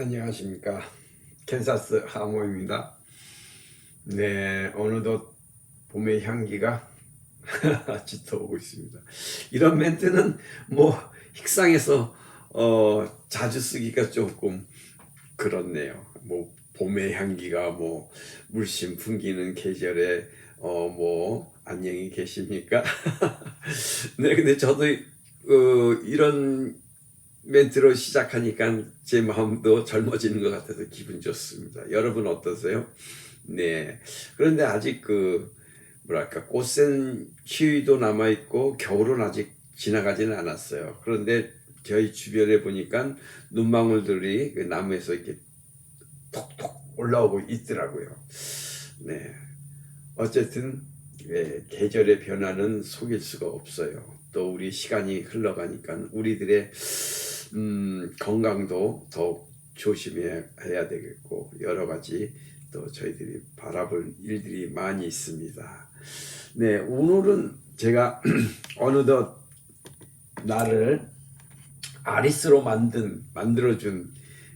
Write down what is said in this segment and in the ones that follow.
안녕하십니까. 캔사스 하모입니다. 네 어느덧 봄의 향기가 짙어오고 있습니다. 이런 멘트는 뭐 식상에서 어, 자주 쓰기가 조금 그렇네요. 뭐 봄의 향기가 뭐 물씬 풍기는 계절에 어 뭐 안녕히 계십니까? 네 근데 저도 어, 이런 멘트로 시작하니까 제 마음도 젊어지는 것 같아서 기분 좋습니다. 여러분 어떠세요? 네. 그런데 아직 그, 뭐랄까, 꽃샘 시위도 남아있고, 겨울은 아직 지나가지는 않았어요. 그런데 저희 주변에 보니까 눈망울들이 그 나무에서 이렇게 톡톡 올라오고 있더라고요. 네. 어쨌든, 예, 계절의 변화는 속일 수가 없어요. 또 우리 시간이 흘러가니까 우리들의 음, 건강도 더욱 조심해야 되겠고 여러 가지 또 저희들이 바라볼 일들이 많이 있습니다. 네, 오늘은 제가 어느덧 나를 아리스로 만든 만들어준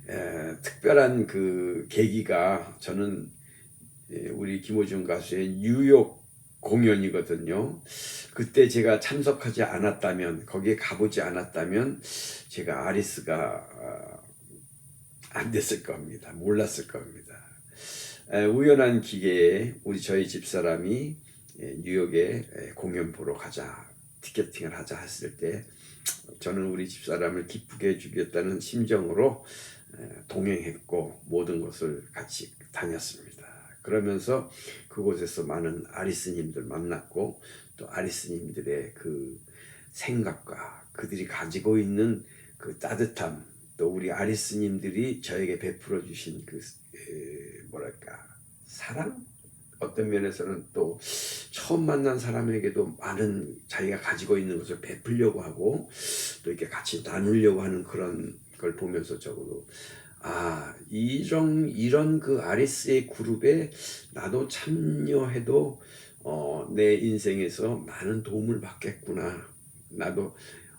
에, 특별한 그 계기가 저는 예, 우리 김호중 가수의 뉴욕 공연이거든요. 그때 제가 참석하지 않았다면, 거기에 가보지 않았다면, 제가 아리스가 어, 안 됐을 겁니다. 몰랐을 겁니다. 에, 우연한 기계에 우리 저희 집사람이 에, 뉴욕에 에, 공연 보러 가자, 티켓팅을 하자 했을 때, 저는 우리 집사람을 기쁘게 해주겠다는 심정으로 에, 동행했고, 모든 것을 같이 다녔습니다. 그러면서 그곳에서 많은 아리스님들 만났고 또 아리스님들의 그 생각과 그들이 가지고 있는 그 따뜻함 또 우리 아리스님들이 저에게 베풀어 주신 그 에, 뭐랄까 사랑? 어떤 면에서는 또 처음 만난 사람에게도 많은 자기가 가지고 있는 것을 베풀려고 하고 또 이렇게 같이 나누려고 하는 그런 걸 보면서 적어도 아, 이런, 이런 그 아리스의 그룹에 나도 참여해도, 어, 내 인생에서 많은 도움을 받겠구나. 나도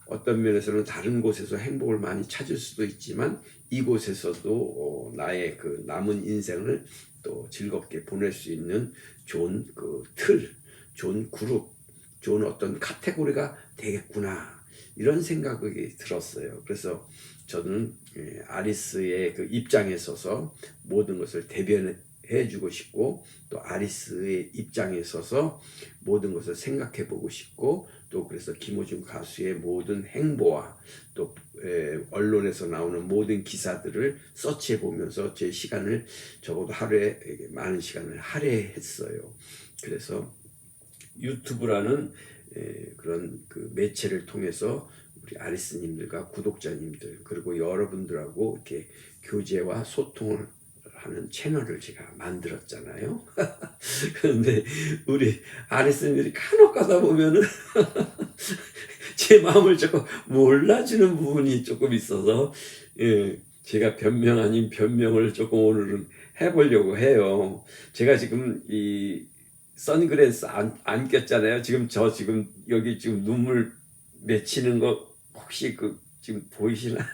어떤 면에서는 다른 곳에서 행복을 많이 찾을 수도 있지만, 이곳에서도, 어, 나의 그 남은 인생을 또 즐겁게 보낼 수 있는 좋은 그 틀, 좋은 그룹, 좋은 어떤 카테고리가 되겠구나. 이런 생각이 들었어요. 그래서 저는 예, 아리스의 그 입장에 서서 모든 것을 대변해 주고 싶고 또 아리스의 입장에 서서 모든 것을 생각해 보고 싶고 또 그래서 김호중 가수의 모든 행보와 또 에, 언론에서 나오는 모든 기사들을 서치해 보면서 제 시간을 적어도 하루에 많은 시간을 할애했어요. 그래서 유튜브라는 에, 그런 그 매체를 통해서 우리 아리스님들과 구독자님들 그리고 여러분들하고 이렇게 교제와 소통을 하는 채널을 제가 만들었잖아요. 그런데 우리 아리스님들이 간혹 가다 보면은 제 마음을 조금 몰라주는 부분이 조금 있어서 예, 제가 변명 아닌 변명을 조금 오늘은 해보려고 해요. 제가 지금 이 선글라스 안, 안 꼈잖아요. 지금 저 지금 여기 지금 눈물 맺히는 거 혹시 그 지금 보이시나?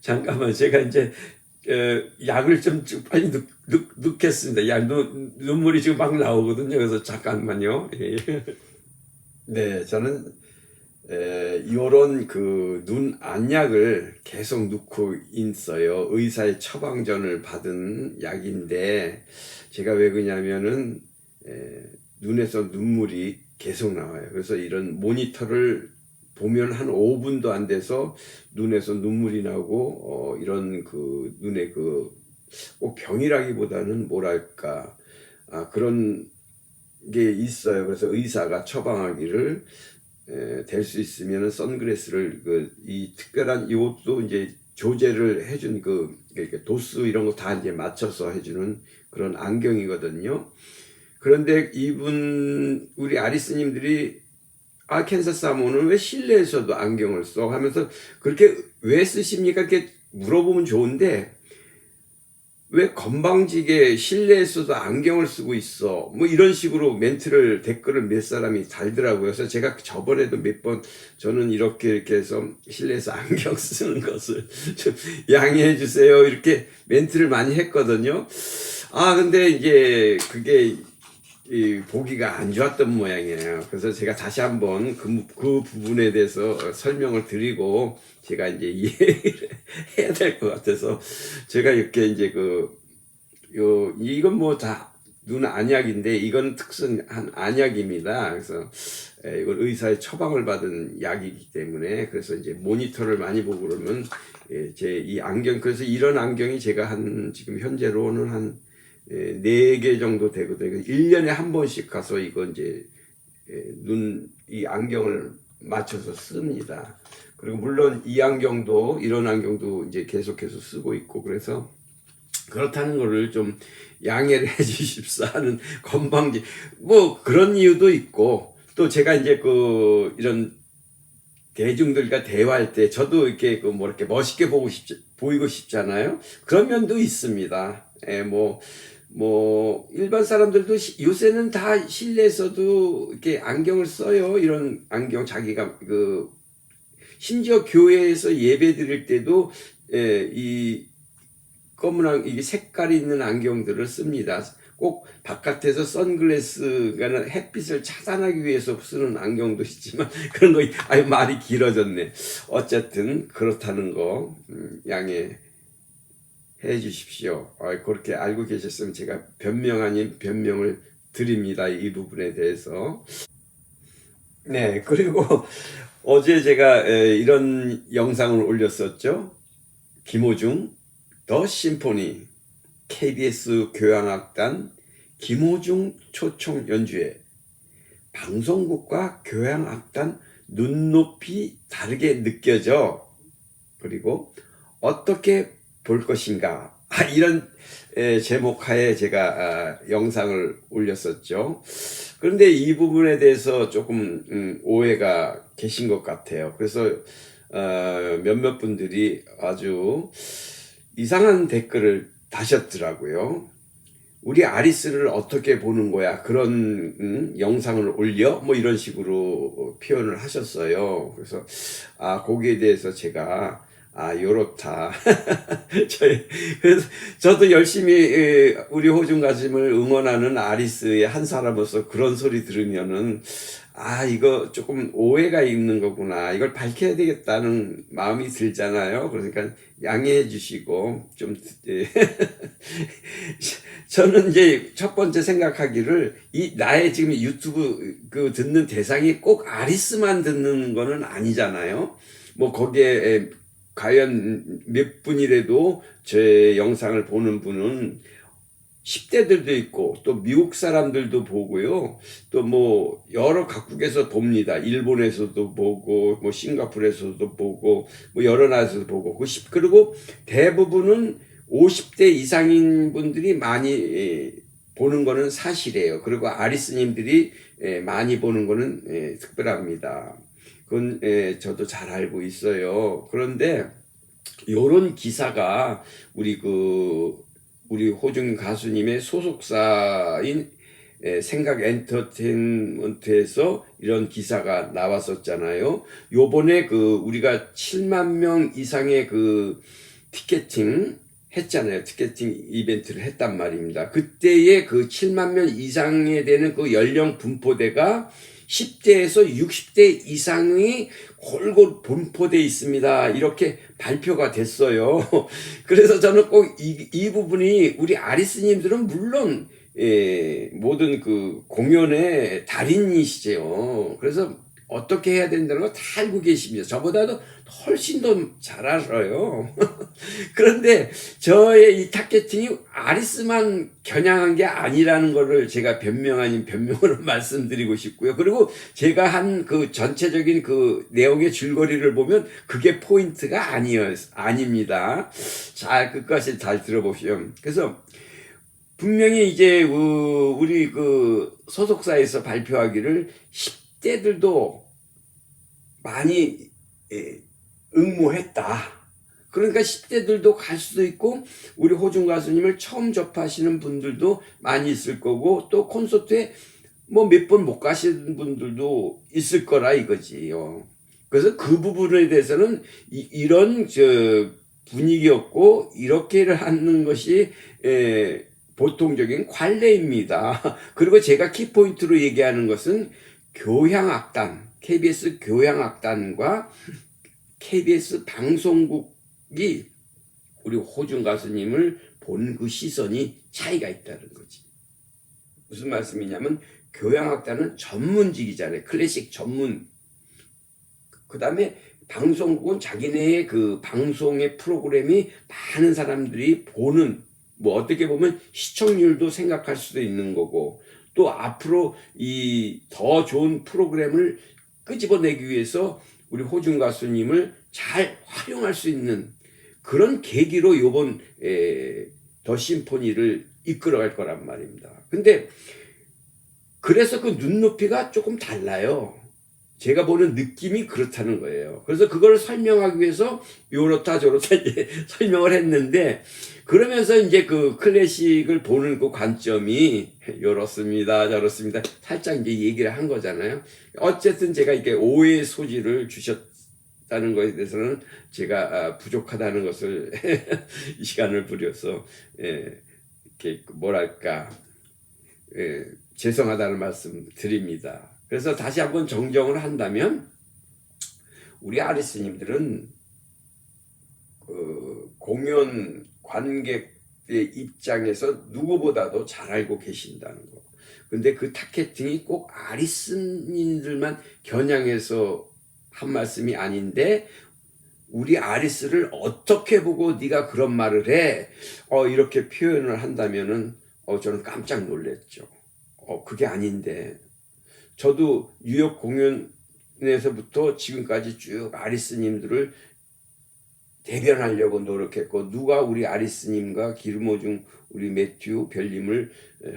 잠깐만 제가 이제 어, 약을 좀 빨리 넣, 넣, 넣겠습니다. 약 눈, 눈물이 지금 막 나오거든요. 그래서 잠깐만요. 예. 네, 저는 에, 요런 그 눈 안약을 계속 넣고 있어요. 의사의 처방전을 받은 약인데 제가 왜 그러냐면은 에, 눈에서 눈물이 계속 나와요. 그래서 이런 모니터를 보면 한 5분도 안 돼서 눈에서 눈물이 나고 어, 이런 그 눈에 그꼭 병이라기보다는 뭐랄까 아, 그런 게 있어요. 그래서 의사가 처방하기를 될 수 있으면 선글라스를 그 이 특별한 이것도 이제 조제를 해준 그 도수 이런 거 다 이제 맞춰서 해주는 그런 안경이거든요. 그런데 이분 우리 아리스님들이 아 캔사스 하모는 왜 실내에서도 안경을 써 하면서 그렇게 왜 쓰십니까? 이렇게 물어보면 좋은데 왜 건방지게 실내에서도 안경을 쓰고 있어? 뭐 이런 식으로 멘트를 댓글을 몇 사람이 달더라고요. 그래서 제가 저번에도 몇 번 저는 이렇게 이렇게 해서 실내에서 안경 쓰는 것을 좀 양해해 주세요. 이렇게 멘트를 많이 했거든요. 아 근데 이제 그게 이 보기가 안 좋았던 모양이에요. 그래서 제가 다시 한번 그, 그 부분에 대해서 설명을 드리고 제가 이제 이해를 해야 될 것 같아서 제가 이렇게 이제 그, 요, 이건 뭐 다 눈 안약인데 이건 특성한 안약입니다. 그래서 에, 이건 의사의 처방을 받은 약이기 때문에 그래서 이제 모니터를 많이 보고 그러면 제 이 안경 그래서 이런 안경이 제가 한 지금 현재로는 한 네 개 정도 되거든요. 1년에 한 번씩 가서 이거 이제 눈, 이 안경을 맞춰서 씁니다. 그리고 물론 이 안경도, 이런 안경도 이제 계속해서 쓰고 있고, 그래서 그렇다는 거를 좀 양해를 해 주십사 하는 건방지, 뭐 그런 이유도 있고, 또 제가 이제 그, 이런 대중들과 대화할 때 저도 이렇게 그 뭐 이렇게 멋있게 보고 싶 보이고 싶잖아요. 그런 면도 있습니다. 예, 뭐, 뭐, 일반 사람들도 시- 요새는 다 실내에서도 이렇게 안경을 써요. 이런 안경 자기가 그, 심지어 교회에서 예배 드릴 때도, 예, 이 검은 안, 이게 색깔이 있는 안경들을 씁니다. 꼭 바깥에서 선글라스가 햇빛을 차단하기 위해서 쓰는 안경도 있지만 그런 거 아유 말이 길어졌네. 어쨌든 그렇다는 거 음, 양해 해 주십시오. 아, 그렇게 알고 계셨으면 제가 변명 아닌 변명을 드립니다. 이 부분에 대해서. 네, 그리고 어제 제가 에, 이런 영상을 올렸었죠. 김호중 더 심포니 KBS 교향악단 김호중 초청 연주회 방송국과 교향악단 눈높이 다르게 느껴져 그리고 어떻게 볼 것인가 아, 이런 에, 제목하에 제가 아, 영상을 올렸었죠. 그런데 이 부분에 대해서 조금 음, 오해가 계신 것 같아요. 그래서 어, 몇몇 분들이 아주 이상한 댓글을 다셨더라고요. 우리 아리스를 어떻게 보는 거야? 그런 음, 영상을 올려? 뭐 이런 식으로 표현을 하셨어요. 그래서 아 거기에 대해서 제가 아 요렇다. 저희 그래서 저도 열심히 에, 우리 호중 가슴을 응원하는 아리스의 한 사람으로서 그런 소리 들으면은 아 이거 조금 오해가 있는 거구나. 이걸 밝혀야 되겠다는 마음이 들잖아요. 그러니까 양해해 주시고 좀 예. 저는 이제 첫 번째 생각하기를 이 나의 지금 유튜브 그 듣는 대상이 꼭 아리스만 듣는 거는 아니잖아요. 뭐 거기에 과연 몇 분이라도 제 영상을 보는 분은 10대들도 있고 또 미국 사람들도 보고요. 또 뭐 여러 각국에서 봅니다. 일본에서도 보고 뭐 싱가포르에서도 보고 뭐 여러 나라에서도 보고 그 십- 그리고 대부분은 50대 이상인 분들이 많이 예, 보는 거는 사실이에요. 그리고 아리스님들이 예, 많이 보는 거는 예, 특별합니다. 그건 예, 저도 잘 알고 있어요. 그런데 요런 기사가 우리 그 우리 호중 가수님의 소속사인 에, 생각 엔터테인먼트에서 이런 기사가 나왔었잖아요. 요번에 그 우리가 7만 명 이상의 그 티켓팅 했잖아요. 티켓팅 이벤트를 했단 말입니다. 그때의 그 7만 명 이상에 되는 그 연령 분포대가 10대에서 60대 이상이 골고루 분포돼 있습니다. 이렇게 발표가 됐어요. 그래서 저는 꼭이 이 부분이 우리 아리스님들은 물론 예, 모든 그 공연의 달인이시죠. 그래서 어떻게 해야 된다는 거다 알고 계십니다. 저보다도 훨씬 더 잘 알아요. 그런데 저의 이 타겟팅이 아리스만 겨냥한 게 아니라는 거를 제가 변명 아닌 변명으로 말씀드리고 싶고요. 그리고 제가 한 그 전체적인 그 내용의 줄거리를 보면 그게 포인트가 아니었, 아닙니다. 잘, 끝까지 잘 들어보시오. 그래서 분명히 이제 그 우리 그 소속사에서 발표하기를 10 대들도 많이 예, 응모했다. 그러니까 10대들도 갈 수도 있고 우리 호중 가수님을 처음 접하시는 분들도 많이 있을 거고 또 콘서트에 뭐 몇 번 못 가시는 분들도 있을 거라 이거지요. 그래서 그 부분에 대해서는 이, 런저 분위기였고 이렇게를 하는 것이 에, 보통적인 관례입니다. 그리고 제가 키포인트로 얘기하는 것은 교향악단, KBS 교향악단과 KBS 방송국이 우리 호중 가수님을 본 그 시선이 차이가 있다는 거지. 무슨 말씀이냐면 교향악단은 전문직이잖아요. 클래식 전문. 그 다음에 방송국은 자기네의 그 방송의 프로그램이 많은 사람들이 보는 뭐 어떻게 보면 시청률도 생각할 수도 있는 거고 또 앞으로 이 더 좋은 프로그램을 끄집어내기 위해서 우리 호중 가수님을 잘 활용할 수 있는 그런 계기로 요번 에, 더 심포니를 이끌어갈 거란 말입니다. 근데 그래서 그 눈높이가 조금 달라요. 제가 보는 느낌이 그렇다는 거예요. 그래서 그걸 설명하기 위해서 요렇다 저렇다 설명을 했는데 그러면서 이제 그 클래식을 보는 그 관점이 요렇습니다 저렇습니다 살짝 이제 얘기를 한 거잖아요. 어쨌든 제가 이렇게 오해의 소지를 주셨다는 것에 대해서는 제가 아, 부족하다는 것을 이 시간을 부려서 예, 이렇게 뭐랄까 예, 죄송하다는 말씀 드립니다. 그래서 다시 한번 정정을 한다면 우리 아리스님들은 그 공연 관객의 입장에서 누구보다도 잘 알고 계신다는 거. 근데 그 타겟팅이 꼭 아리스님들만 겨냥해서 한 말씀이 아닌데 우리 아리스를 어떻게 보고 네가 그런 말을 해? 어 이렇게 표현을 한다면은 어 저는 깜짝 놀랐죠. 어 그게 아닌데 저도 뉴욕 공연에서부터 지금까지 쭉 아리스님들을 대변하려고 노력했고 누가 우리 아리스님과 기르모중 우리 매튜 별님을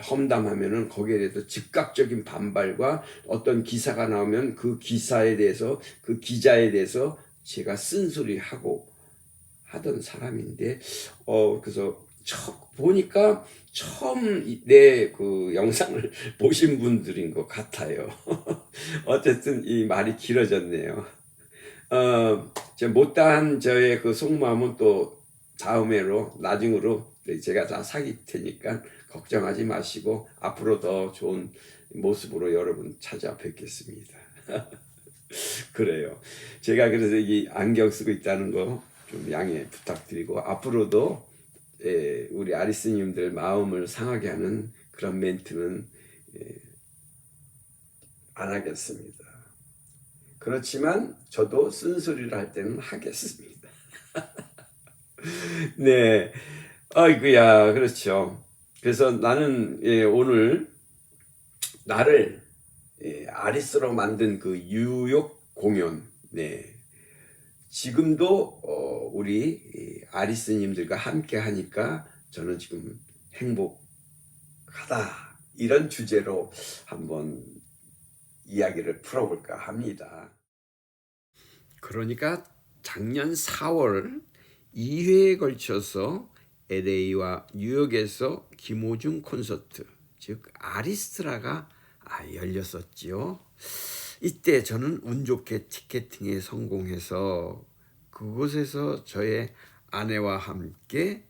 험담하면은 거기에 대해서 즉각적인 반발과 어떤 기사가 나오면 그 기사에 대해서 그 기자에 대해서 제가 쓴소리하고 하던 사람인데 어 그래서 처, 보니까 처음 내 그 영상을 보신 분들인 것 같아요. 어쨌든 이 말이 길어졌네요. 어, 제 못다한 저의 그 속마음은 또 다음에로 나중으로 제가 다 사귈 테니까 걱정하지 마시고 앞으로 더 좋은 모습으로 여러분 찾아뵙겠습니다. 그래요. 제가 그래서 이 안경 쓰고 있다는 거 좀 양해 부탁드리고 앞으로도 예, 우리 아리스님들 마음을 상하게 하는 그런 멘트는 예, 안 하겠습니다. 그렇지만 저도 쓴소리를 할 때는 하겠습니다. 네, 아이고야, 그렇죠. 그래서 나는 예, 오늘 나를 예, 아리스로 만든 그 뉴욕 공연, 네, 지금도 어, 우리 아리스님들과 함께 하니까 저는 지금 행복하다 이런 주제로 한번 이야기를 풀어볼까 합니다. 그러니까 작년 4월 2회에 걸쳐서 LA와 뉴욕에서 김호중 콘서트 즉 아리스트라가 아, 열렸었지요. 이때 저는 운 좋게 티켓팅에 성공해서 그곳에서 저의 아내와 함께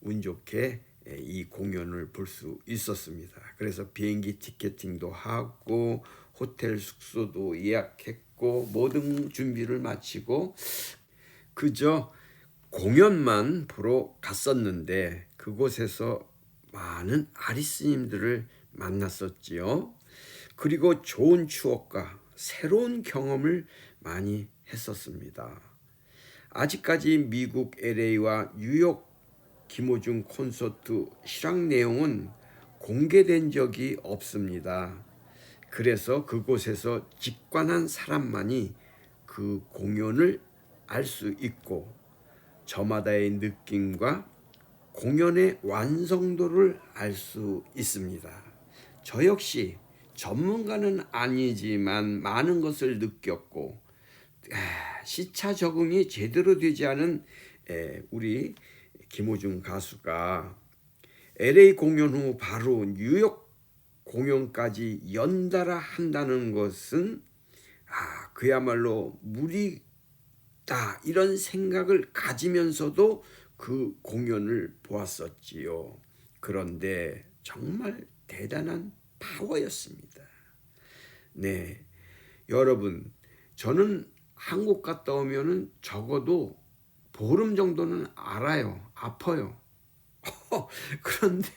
운 좋게 이 공연을 볼 수 있었습니다. 그래서 비행기 티켓팅도 하고 호텔 숙소도 예약했고 모든 준비를 마치고 그저 공연만 보러 갔었는데 그곳에서 많은 아리스님들을 만났었지요. 그리고 좋은 추억과 새로운 경험을 많이 했었습니다. 아직까지 미국 LA와 뉴욕 김호중 콘서트 실황 내용은 공개된 적이 없습니다. 그래서 그곳에서 직관한 사람만이 그 공연을 알 수 있고 저마다의 느낌과 공연의 완성도를 알 수 있습니다. 저 역시 전문가는 아니지만 많은 것을 느꼈고 시차 적응이 제대로 되지 않은 에, 우리 김호중 가수가 LA 공연 후 바로 뉴욕 공연까지 연달아 한다는 것은 아 그야말로 무리다 이런 생각을 가지면서도 그 공연을 보았었지요. 그런데 정말 대단한 파워였습니다. 네, 여러분 저는 한국 갔다 오면은 적어도 보름 정도는 알아요. 아파요. 그런데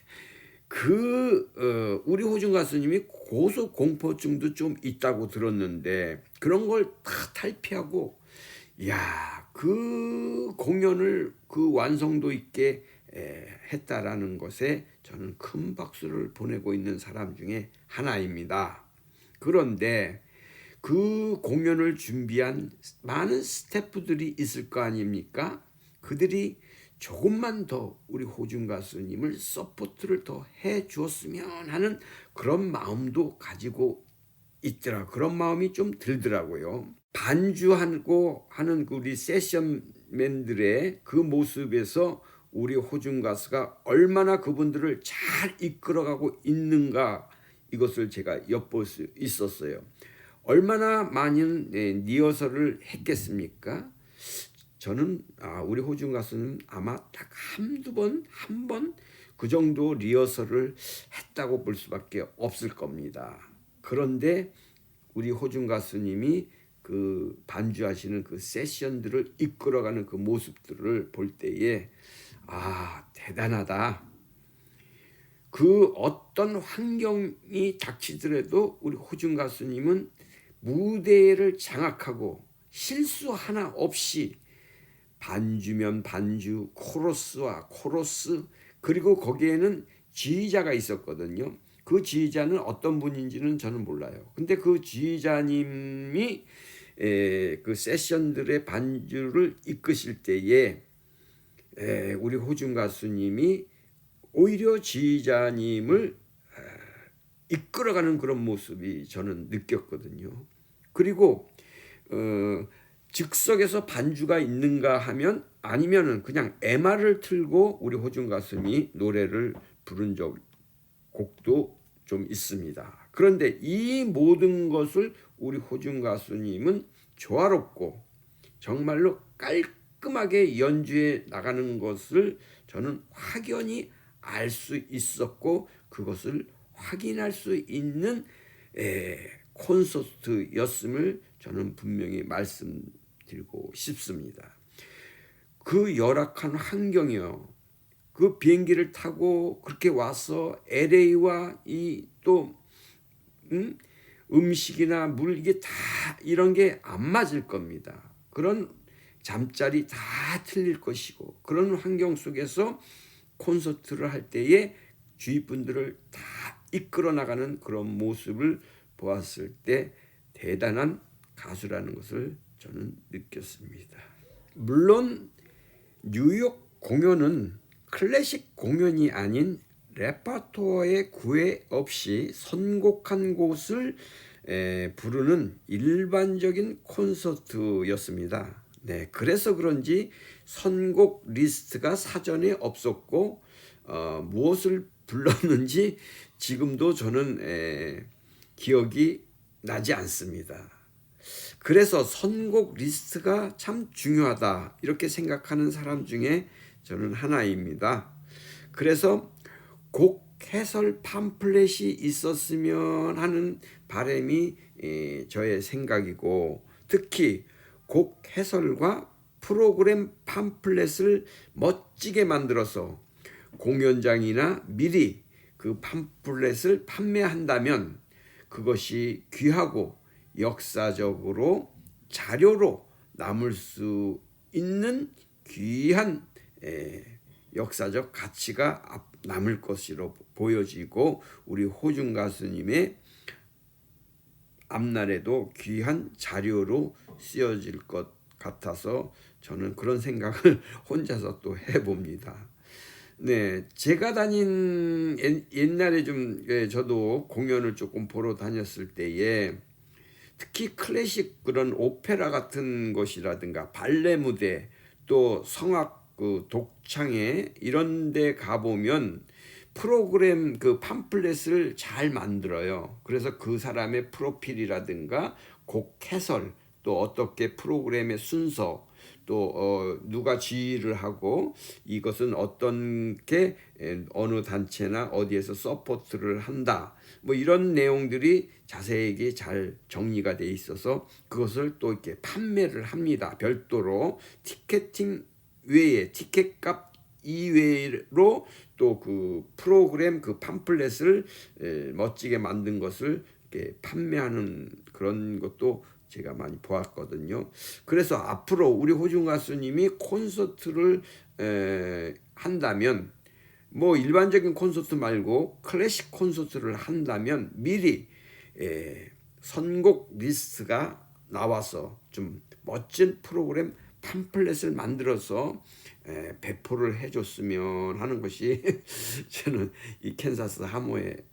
그 어, 우리 호중 가수님이 고소 공포증도 좀 있다고 들었는데 그런 걸 다 탈피하고 야, 그 공연을 그 완성도 있게 에, 했다라는 것에 저는 큰 박수를 보내고 있는 사람 중에 하나입니다. 그런데 그 공연을 준비한 많은 스태프들이 있을 거 아닙니까? 그들이 조금만 더 우리 호중 가수님을 서포트를 더 해 주었으면 하는 그런 마음도 가지고 있더라. 그런 마음이 좀 들더라고요. 반주하고 하는 그 우리 세션맨들의 그 모습에서 우리 호중 가수가 얼마나 그분들을 잘 이끌어가고 있는가 이것을 제가 엿볼 수 있었어요. 얼마나 많은 예, 리허설을 했겠습니까? 저는 아, 우리 호중 가수는 아마 딱 한두 번, 한 번 그 정도 리허설을 했다고 볼 수밖에 없을 겁니다. 그런데 우리 호중 가수님이 그 반주하시는 그 세션들을 이끌어가는 그 모습들을 볼 때에 아 대단하다. 그 어떤 환경이 닥치더라도 우리 호중 가수님은 무대를 장악하고 실수 하나 없이 반주면 반주, 코러스와 코러스 그리고 거기에는 지휘자가 있었거든요. 그 지휘자는 어떤 분인지는 저는 몰라요. 근데 그 지휘자님이 에, 그 세션들의 반주를 이끄실 때에 에, 우리 호중 가수님이 오히려 지휘자님을 에, 이끌어가는 그런 모습이 저는 느꼈거든요. 그리고 어, 즉석에서 반주가 있는가 하면 아니면은 그냥 MR을 틀고 우리 호중 가수님이 노래를 부른 적 곡도 좀 있습니다. 그런데 이 모든 것을 우리 호중 가수님은 조화롭고 정말로 깔끔하게 연주해 나가는 것을 저는 확연히 알 수 있었고 그것을 확인할 수 있는 에, 콘서트였음을 저는 분명히 말씀 드리고 싶습니다. 그 열악한 환경이요. 그 비행기를 타고 그렇게 와서 LA와 이 또 음? 음식이나 물 이게 다 이런 게 안 맞을 겁니다. 그런 잠자리 다 틀릴 것이고 그런 환경 속에서 콘서트를 할 때에 주위 분들을 다 이끌어 나가는 그런 모습을 보았을 때 대단한 가수라는 것을 저는 느꼈습니다. 물론 뉴욕 공연은 클래식 공연이 아닌 레파토어의 구애 없이 선곡한 곳을 에, 부르는 일반적인 콘서트였습니다. 네, 그래서 그런지 선곡 리스트가 사전에 없었고 어, 무엇을 불렀는지 지금도 저는 에, 기억이 나지 않습니다. 그래서 선곡 리스트가 참 중요하다 이렇게 생각하는 사람 중에 저는 하나입니다. 그래서 곡 해설 팜플렛이 있었으면 하는 바람이 저의 생각이고 특히 곡 해설과 프로그램 팜플렛을 멋지게 만들어서 공연장이나 미리 그 팜플렛을 판매한다면 그것이 귀하고 역사적으로 자료로 남을 수 있는 귀한 역사적 가치가 남을 것으로 보여지고 우리 호중 가수님의 앞날에도 귀한 자료로 쓰여질 것 같아서 저는 그런 생각을 혼자서 또 해봅니다. 네, 제가 다닌 옛날에 좀 예, 저도 공연을 조금 보러 다녔을 때에 특히 클래식 그런 오페라 같은 것이라든가 발레 무대 또 성악 그 독창회 이런 데 가보면 프로그램 그 팜플렛을 잘 만들어요. 그래서 그 사람의 프로필이라든가 곡 해설 또 어떻게 프로그램의 순서 또 어, 누가 지휘를 하고 이것은 어떤 게 에, 어느 단체나 어디에서 서포트를 한다. 뭐 이런 내용들이 자세하게 잘 정리가 돼 있어서 그것을 또 이렇게 판매를 합니다. 별도로 티켓팅 외에 티켓값 이외로 또 그 프로그램 그 팜플렛을 에, 멋지게 만든 것을 이렇게 판매하는 그런 것도 제가 많이 보았거든요. 그래서 앞으로 우리 호중 가수님이 콘서트를 에, 한다면 뭐 일반적인 콘서트 말고 클래식 콘서트를 한다면 미리 에, 선곡 리스트가 나와서 좀 멋진 프로그램 팜플렛을 만들어서 에, 배포를 해줬으면 하는 것이 저는 이 캔사스 하모의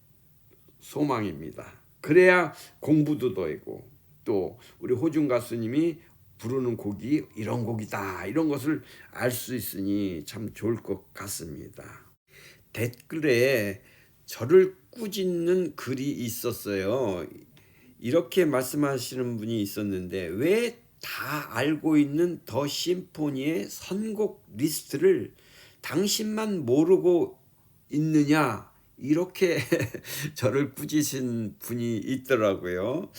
소망입니다. 그래야 공부도 되고 또 우리 호중 가수님이 부르는 곡이 이런 곡이다 이런 것을 알 수 있으니 참 좋을 것 같습니다. 댓글에 저를 꾸짖는 글이 있었어요. 이렇게 말씀하시는 분이 있었는데 왜 다 알고 있는 더 심포니의 선곡 리스트를 당신만 모르고 있느냐 이렇게 저를 꾸짖은 분이 있더라고요.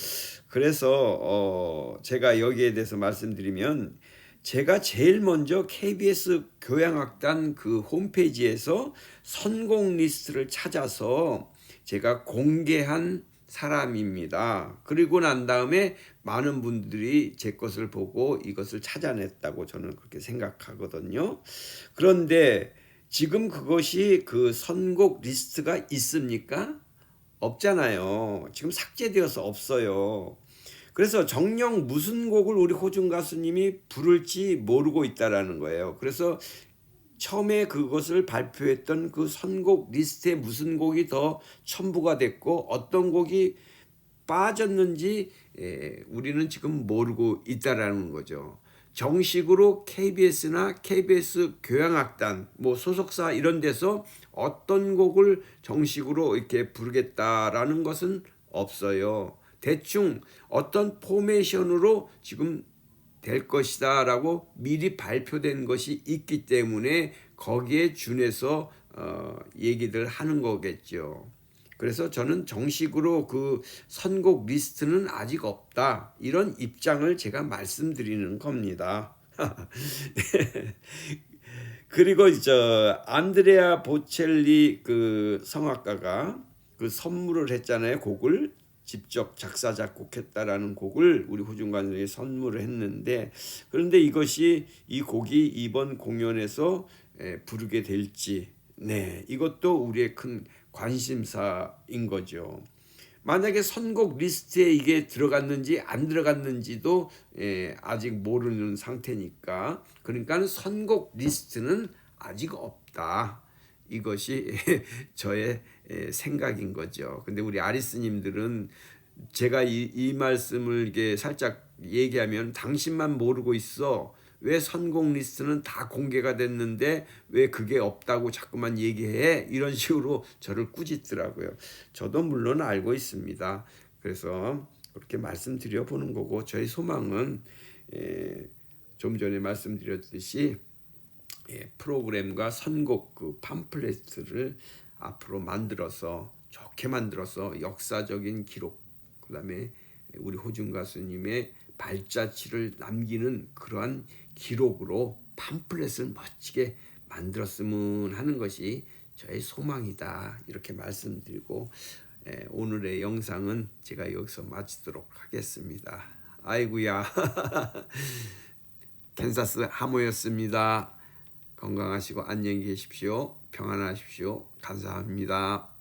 그래서 어 제가 여기에 대해서 말씀드리면 제가 제일 먼저 KBS 교향악단 그 홈페이지에서 선곡 리스트를 찾아서 제가 공개한 사람입니다. 그리고 난 다음에 많은 분들이 제 것을 보고 이것을 찾아냈다고 저는 그렇게 생각하거든요. 그런데 지금 그것이 그 선곡 리스트가 있습니까? 없잖아요. 지금 삭제되어서 없어요. 그래서 정녕 무슨 곡을 우리 호중 가수님이 부를지 모르고 있다라는 거예요. 그래서 처음에 그것을 발표했던 그 선곡 리스트에 무슨 곡이 더 첨부가 됐고 어떤 곡이 빠졌는지 에, 우리는 지금 모르고 있다라는 거죠. 정식으로 KBS나 KBS 교향악단 뭐 소속사 이런 데서 어떤 곡을 정식으로 이렇게 부르겠다라는 것은 없어요. 대충 어떤 포메이션으로 지금 될 것이다 라고 미리 발표된 것이 있기 때문에 거기에 준해서 어, 얘기들 하는 거겠죠. 그래서 저는 정식으로 그 선곡 리스트는 아직 없다. 이런 입장을 제가 말씀드리는 겁니다. 그리고 저 안드레아 보첼리 그 성악가가 그 선물을 했잖아요. 곡을 직접 작사 작곡했다라는 곡을 우리 호중관에게 선물을 했는데 그런데 이것이 이 곡이 이번 공연에서 부르게 될지 네 이것도 우리의 큰 관심사인 거죠. 만약에 선곡 리스트에 이게 들어갔는지 안 들어갔는지도 예, 아직 모르는 상태니까 그러니까 선곡 리스트는 아직 없다. 이것이 저의 예, 생각인 거죠. 근데 우리 아리스님들은 제가 이, 이 말씀을 이게 살짝 얘기하면 당신만 모르고 있어. 왜 선곡 리스트는 다 공개가 됐는데 왜 그게 없다고 자꾸만 얘기해? 이런 식으로 저를 꾸짖더라고요. 저도 물론 알고 있습니다. 그래서 그렇게 말씀드려 보는 거고 저희 소망은 예, 좀 전에 말씀드렸듯이 예, 프로그램과 선곡 그 팜플렛을 앞으로 만들어서 좋게 만들어서 역사적인 기록 그다음에 우리 호중 가수님의 발자취를 남기는 그러한 기록으로 팜플렛을 멋지게 만들었으면 하는 것이 저의 소망이다 이렇게 말씀드리고 에, 오늘의 영상은 제가 여기서 마치도록 하겠습니다. 아이구야 캔사스 하모였습니다. 건강하시고 안녕히 계십시오. 평안하십시오. 감사합니다.